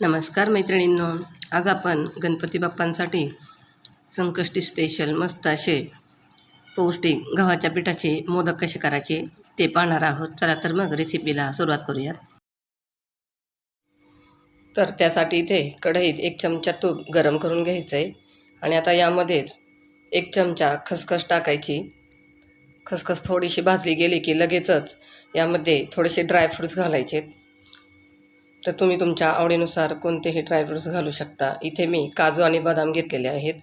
नमस्कार मैत्रिणींनो आज आपण गणपती बाप्पांसाठी संकष्टी स्पेशल मस्त असे पौष्टिक गव्हाच्या पिठाचे मोदक कसे करायचे ते पाहणार आहोत. चला तर मग रेसिपीला सुरुवात करूयात. तर त्यासाठी इथे कढईत एक चमचा तूप गरम करून घ्यायचं आहे आणि आता यामध्येच एक चमचा खसखस टाकायची. खसखस थोडीशी भाजली गेली की लगेचच यामध्ये थोडेसे ड्रायफ्रूट्स घालायचे तर तुम्ही तुमच्या आवडीनुसार कोणतेही ड्रायफ्रूट्स घालू शकता. इथे मी काजू आणि बदाम घेतलेले आहेत.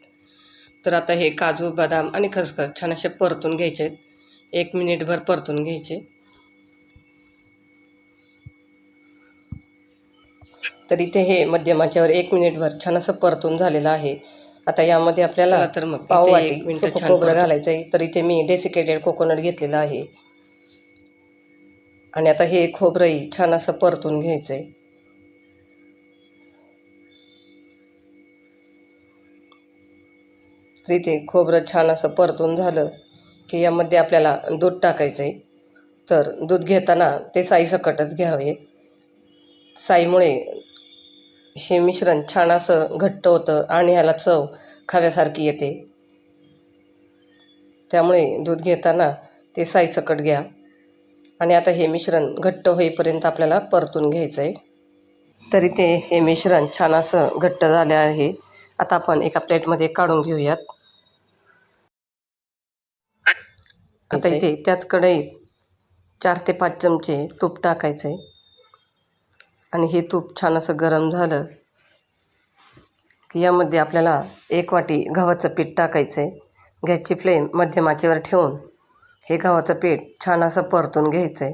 तर आता हे काजू बदाम आणि खसखस छान असे परतून घ्यायचे आहेत. एक मिनिटभर परतून घ्यायचे. तर इथे हे मध्यमाच्यावर एक मिनिटभर छान असं परतून झालेलं आहे. आता यामध्ये आपल्याला तर मग पाव वाटी एक मिनिटं सुकं छान खोबरं घालायचं आहे. तर इथे मी डेसिकेटेड कोकोनट घेतलेलं आहे. आणि आता हे खोबरंही छान असं परतून घ्यायचं आहे तर इथे खोबरं छान असं परतून झालं की यामध्ये आपल्याला दूध टाकायचं आहे तर दूध घेताना ते साईसकटच घ्यावे. साईमुळे हे मिश्रण छान असं घट्ट होतं आणि ह्याला चव खाव्यासारखी येते. त्यामुळे दूध घेताना ते साईसकट घ्या. आणि आता हे मिश्रण घट्ट होईपर्यंत आपल्याला परतून घ्यायचं आहे तरी ते हे मिश्रण छान असं घट्ट झाले आहे. आता आपण एका प्लेटमध्ये काढून घेऊयात. आता इथे त्याच कढईत चार ते पाच चमचे तूप टाकायचं आहे आणि हे तूप छान असं गरम झालं की यामध्ये आपल्याला एक वाटी गव्हाचं पीठ टाकायचं आहे गॅसची फ्लेम मध्यम आचेवर ठेवून हे गव्हाचं पीठ छान असं परतून घ्यायचं आहे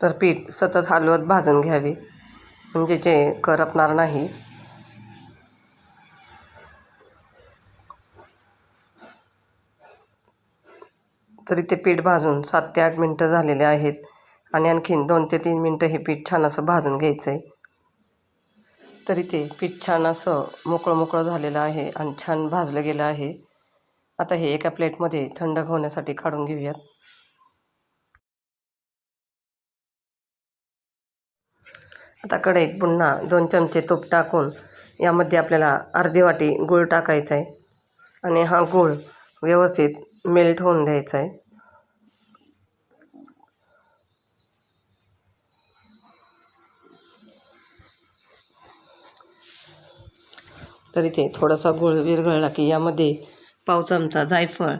तर पीठ सतत हलवत भाजून घ्यावे. म्हणजे जे करपणार नाही तरी ते पीठ भाजून सात ते आठ मिनटं झालेले आहेत. आणि आणखीन दोन ते तीन मिनटं हे पीठ छान असं भाजून घ्यायचं आहे तरी ते पीठ छान असं मोकळं मोकळं झालेलं आहे आणि छान भाजलं गेलं आहे. आता हे एका प्लेटमध्ये थंड होण्यासाठी काढून घेऊयात. आता कढईत पुन्हा दोन चमचे तूप टाकून यामध्ये आपल्याला अर्धी वाटी गूळ टाकायचा आहे आणि हा गूळ व्यवस्थित मेल्ट होऊन द्यायचा आहे. तर इथे थोडासा गूळ विरघळला की यामध्ये पाव चमचा जायफळ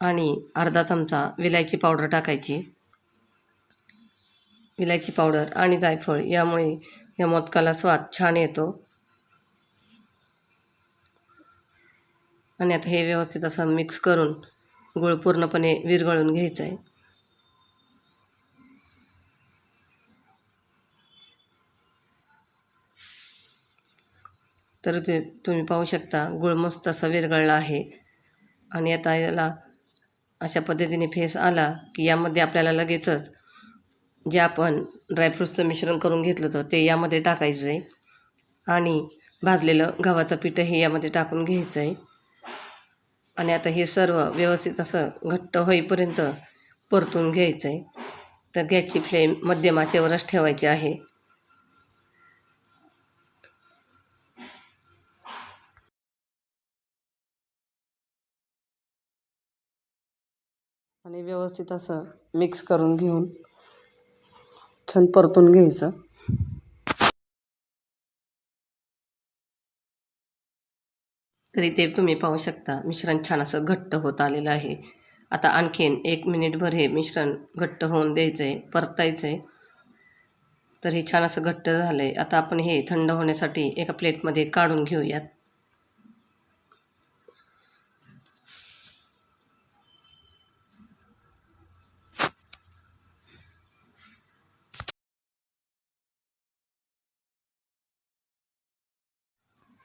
आणि अर्धा चमचा विलायची पावडर टाकायची. विलायची पावडर आणि जायफळ यामुळे या मोदकाला स्वाद छान येतो. आणि आता हे व्यवस्थित असं मिक्स करून गूळ पूर्णपणे विरघळून घ्यायचं आहे. तर ते तुम्ही पाहू शकता गुळ मस्त असा विरघळला आहे. आणि आता याला अशा पद्धतीने फेस आला की यामध्ये आपल्याला लगेचच जे आपण ड्रायफ्रूट्सचं मिश्रण करून घेतलं होतं ते यामध्ये टाकायचं आहे आणि भाजलेलं गव्हाचं पीठही यामध्ये टाकून घ्यायचं आहे आणि आता हे सर्व व्यवस्थित असं घट्ट होईपर्यंत परतून घ्यायचं आहे तर गॅसची फ्लेम मध्यम आचेवरच ठेवायची आहे. आणि व्यवस्थित असं मिक्स करून घेऊन छान परतून घ्यायचं. तरी ते तुम्ही पाहू शकता. मिश्रण छान असं घट्ट होत आलेलं आहे. आता आणखीन एक मिनिटभर हे मिश्रण घट्ट होऊन द्यायचं आहे परतायचं आहे तर हे छान असं घट्ट झालं आहे आता आपण हे थंड होण्यासाठी एका प्लेटमध्ये काढून घेऊयात.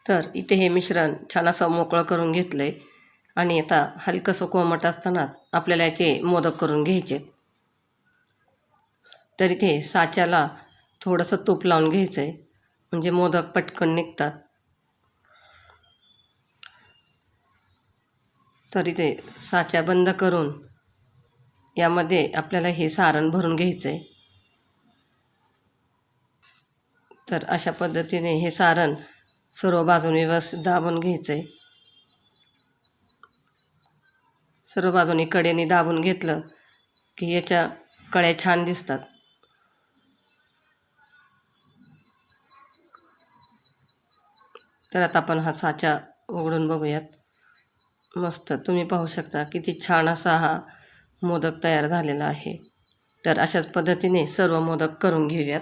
तर इथे हे मिश्रण छान असं मोकळं करून घेतलं आहे आणि आता हलकंसं कोमट असतानाच आपल्याला याचे मोदक करून घ्यायचे तर इथे साच्याला थोडंसं तूप लावून घ्यायचं आहे म्हणजे मोदक पटकन निघतात. तर इथे साच्या बंद करून यामध्ये आपल्याला हे सारण भरून घ्यायचं आहे तर अशा पद्धतीने हे सारण सर्व बाजूने व्यवस्थित दाबून घ्यायचं आहे सर्व बाजूने कडेने दाबून घेतलं की याच्या कळ्या छान दिसतात. तर आता आपण हा साचा उघडून बघूयात. मस्त तुम्ही पाहू शकता किती छान असा हा मोदक तयार झालेला आहे. तर अशाच पद्धतीने सर्व मोदक करून घेऊयात.